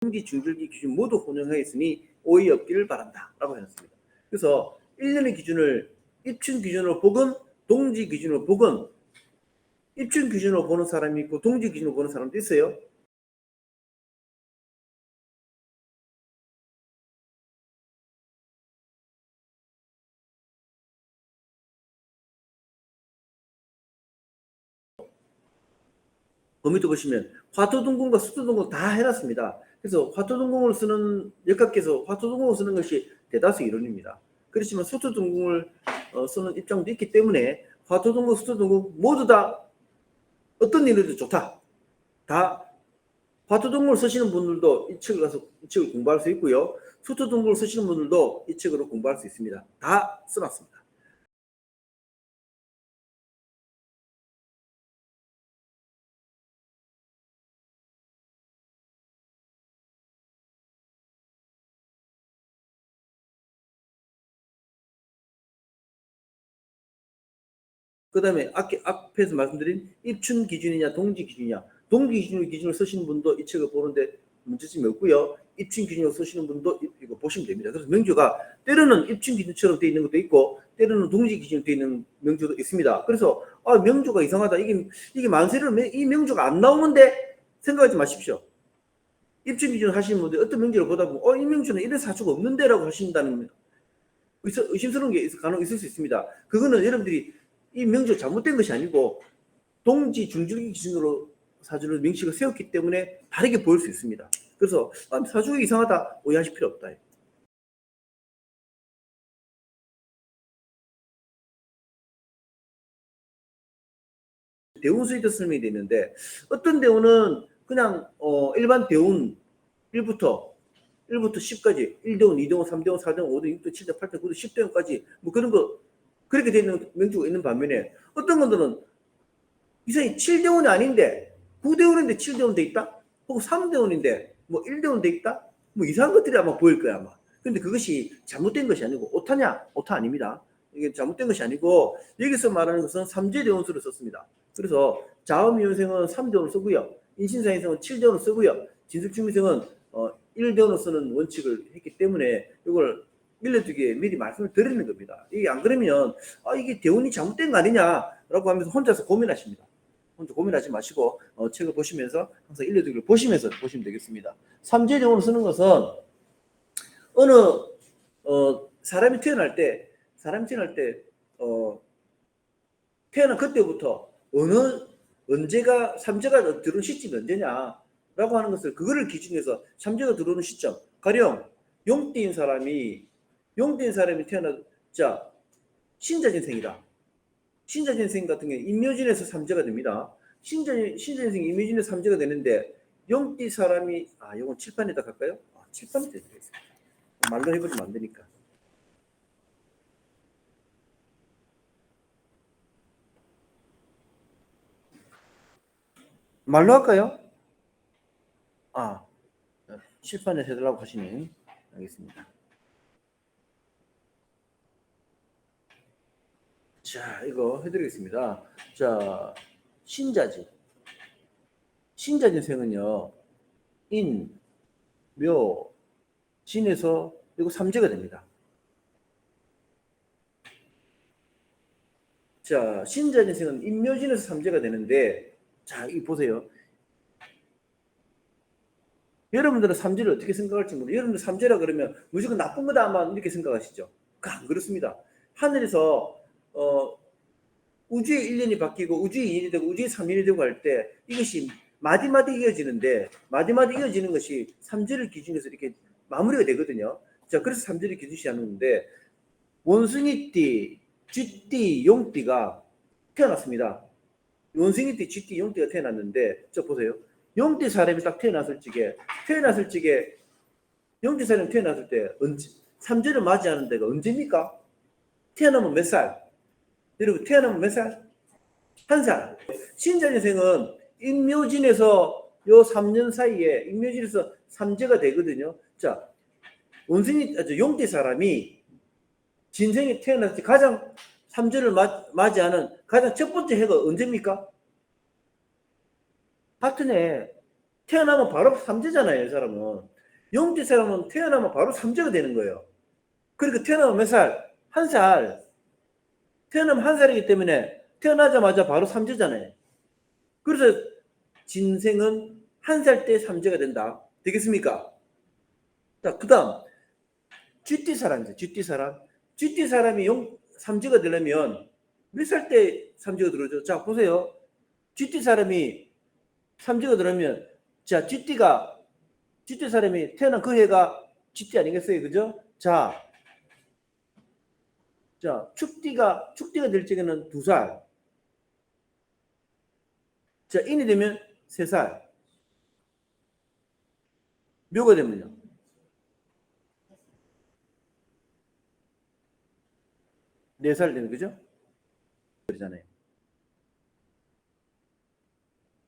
동지 중절기 기준 모두 혼용하였으니 오해 없기를 바란다. 라고 해놨습니다. 그래서 1년의 기준을 입춘 기준으로 보건 동지 기준으로 보건 입춘 기준으로 보는 사람이 있고 동지 기준으로 보는 사람도 있어요. 거미도 보시면 화토동궁과 수토동궁 다 해놨습니다. 그래서 화토동궁을 쓰는 역학께서 화토동궁을 쓰는 것이 대다수 이론입니다. 그렇지만 수토동궁을 어, 쓰는 입장도 있기 때문에 화토동궁, 수토동궁 모두 다 어떤 일에도 좋다. 다 화토동궁을 쓰시는 분들도 이 책을 가서 이 책을 공부할 수 있고요. 수토동궁을 쓰시는 분들도 이 책으로 공부할 수 있습니다. 다 써놨습니다. 그 다음에 앞에서 말씀드린 입춘 기준이냐 동지 기준이냐 동지 기준을 기준을 쓰시는 분도 이 책을 보는데 문제점이 없고요. 입춘 기준으로 쓰시는 분도 이- 이거 보시면 됩니다. 그래서 명주가 때로는 입춘 기준처럼 되어 있는 것도 있고 때로는 동지 기준으로 되어 있는 명주도 있습니다. 그래서 아 명주가 이상하다. 이게 이게 만세를 매- 이 명주가 안 나오는데 생각하지 마십시오. 입춘 기준 하시는 분들 어떤 명주를 보다 보면 어이 명주는 이런 사주가 없는데라고 하신다는 의심- 의심스러운 게 가능 있을 수 있습니다. 그거는 여러분들이 이 명주가 잘못된 것이 아니고 동지 중줄기 기준으로 사주를 명식을 세웠기 때문에 다르게 보일 수 있습니다. 그래서 아, 사주가 이상하다 오해하실 필요 없다. 대운 수익도 설명이 되는데 어떤 대운은 그냥 어, 일반 대운 1부터 1부터 10까지 1대운, 2대운, 3대운, 4대운, 5대운, 6대운, 7대운, 8대운, 9대운, 10대운까지 뭐 그런 거 그렇게 되는 명주가 있는 반면에 어떤 분들은 이상이 7대운이 아닌데 9대운인데 7대운 돼 있다? 혹은 3대운인데 뭐 1대운 돼 있다? 뭐 이상한 것들이 아마 보일 거야 아마. 근데 그것이 잘못된 것이 아니고 오타냐? 오타 아닙니다. 이게 잘못된 것이 아니고 여기서 말하는 것은 삼재대운수를 썼습니다. 그래서 자음이운생은 3대운을 쓰고요. 인신사인생은 7대운을 쓰고요. 진술충미생은 어, 1대운을 쓰는 원칙을 했기 때문에 이걸 일러두기에 미리 말씀을 드리는 겁니다. 이게 안 그러면 아 이게 대운이 잘못된 거 아니냐라고 하면서 혼자서 고민하십니다. 혼자 고민하지 마시고 어, 책을 보시면서 항상 일러두기를 보시면서 보시면 되겠습니다. 삼재대운을 쓰는 것은 어느 어, 사람이 태어날 때 사람이 태어날 때 어, 태어난 그때부터 어느 언제가 삼재가 들어오는 시점이 언제냐라고 하는 것을 그거를 기준해서 삼재가 들어오는 시점 가령 용띠인 사람이 용띠인 사람이 태어나자 신자진생이다. 신자진생 같은 경우 인묘진에서 삼재가 됩니다. 신자 신자진생 인묘진에서 삼재가 되는데 용띠 사람이 아 이건 칠판에다 갈까요? 아, 칠판에 드리겠습니다. 말로 해버리면 안 되니까. 말로 할까요? 아, 칠판에 해달라고 하시니 알겠습니다. 자, 이거 해드리겠습니다. 자, 신자진. 신자진생은요, 인, 묘, 진에서 이거 삼재가 됩니다. 자, 신자진생은 인묘진에서 삼재가 되는데, 자, 이 보세요. 여러분들은 삼재를 어떻게 생각할지 모르요 여러분들 삼재라 그러면 무조건 나쁜 거다 아마 이렇게 생각하시죠. 안 그렇습니다. 하늘에서 어, 우주의 1년이 바뀌고 우주의 2년이 되고 우주의 3년이 되고 할 때 이것이 마디마디 이어지는데 마디마디 이어지는 것이 삼재를 기준해서 이렇게 마무리가 되거든요. 자, 그래서 삼재를 기준시 하는데 원숭이띠, 쥐띠, 용띠가 태어났습니다. 원숭이띠, 쥐띠, 용띠가 태어났는데 저 보세요. 용띠 사람이 딱 태어났을 적에 태어났을 적에 용띠 사람이 태어났을 때 언제 삼재를 맞이하는 데가 언제입니까? 태어나면 몇 살? 여러분 태어나면 몇 살? 한 살. 신자 인생은 인묘진에서 요 3년 사이에 인묘진에서 삼재가 되거든요. 자, 원숭이 아, 저 용띠 사람이 진생에 태어났을 때 가장 삼재를 맞, 맞이하는 가장 첫 번째 해가 언제입니까? 해 태어나면 바로 삼재잖아요, 이 사람은. 영재 사람은 태어나면 바로 삼재가 되는 거예요. 그러니까 태어나면 몇 살? 한 살. 태어나면 한 살이기 때문에 태어나자마자 바로 삼재잖아요. 그래서 진생은 한 살 때 삼재가 된다. 되겠습니까? 자, 그 다음. 쥐띠 사람이죠. 쥐띠 사람. 쥐띠 사람이 용, 삼재가 되려면 몇 살 때 삼재가 들어오죠? 자, 보세요. 쥐띠 사람이 삼재가 들어오면, 자, 쥐띠가, 쥐띠 사람이 태어난 그 해가 쥐띠 아니겠어요? 그죠? 자, 자, 축띠가, 축띠가 될 적에는 두 살. 자, 인이 되면 세 살. 묘가 되면요. 네 살 되는 거죠? 그러잖아요.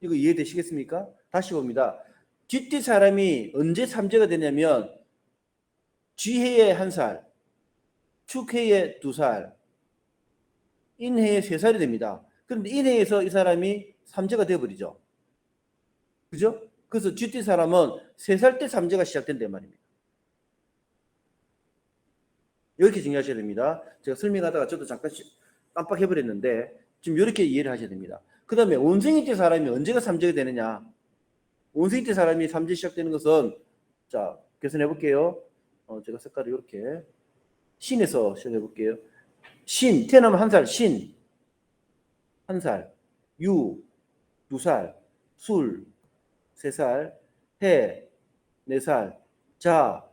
이거 이해되시겠습니까? 다시 봅니다. 쥐띠 사람이 언제 삼재가 되냐면 쥐해에 한 살, 축해에 두 살, 인해에 세 살이 됩니다. 그런데 인해에서 이 사람이 삼재가 되어버리죠. 그죠? 그래서 쥐띠 사람은 세 살 때 삼재가 시작된단 말입니다. 이렇게 정리하셔야 됩니다. 제가 설명하다가 저도 잠깐 시- 깜빡해버렸는데 지금 이렇게 이해를 하셔야 됩니다. 그 다음에 원생이 때 사람이 언제가 삼재가 되느냐? 원생이 때 사람이 삼재 시작되는 것은 자 계산해 볼게요. 어, 제가 색깔을 이렇게 신에서 시작해 볼게요. 신 태어나면 한 살, 신 한 살, 유 두 살, 술 세 살, 해 네 살, 자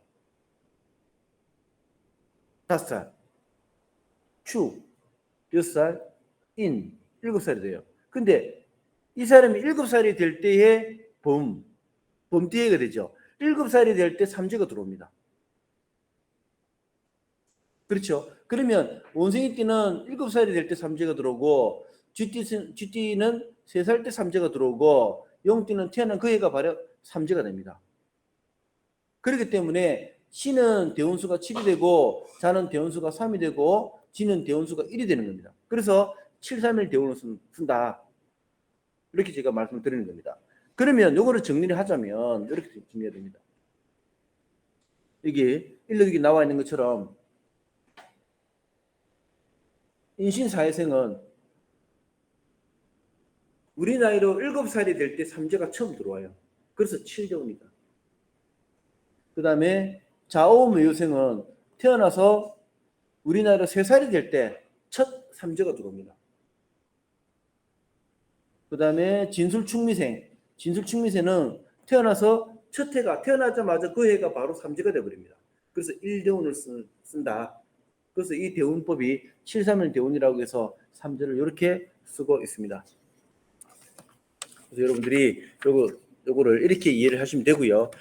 다섯 살, 축 여섯 살, 인 일곱 살이 돼요. 근데 이 사람이 일곱 살이 될 때에 범, 범띠해가 되죠. 일곱 살이 될 때 삼재가 들어옵니다. 그렇죠. 그러면 원생이 띠는 일곱 살이 될 때 삼재가 들어오고 쥐띠는, 쥐띠는 세살때 삼재가 들어오고 용띠는 태어난 그 해가 바로 삼재가 됩니다. 그렇기 때문에 신은 대원수가 7이 되고 자는 대원수가 3이 되고 지는 대원수가 1이 되는 겁니다. 그래서 7, 3, 1 대원을 쓴- 쓴다. 이렇게 제가 말씀을 드리는 겁니다. 그러면 요거를 정리를 하자면 이렇게 정리해야 됩니다. 여기 일력이 나와 있는 것처럼 인신사회생은 우리 나이로 7살이 될 때 삼재가 처음 들어와요. 그래서 7대원이다. 그 다음에 자오묘유생은 태어나서 우리 나이로 3살이 될 때 첫 삼재가 들어옵니다. 그 다음에 진술충미생. 진술충미생은 태어나서 첫 해가 태어나자마자 그 해가 바로 삼재가 되어버립니다. 그래서 1대운을 쓴다. 그래서 이 대운법이 731 대운이라고 해서 삼재를 이렇게 쓰고 있습니다. 그래서 여러분들이 요거 요거를 이렇게 이해를 하시면 되고요.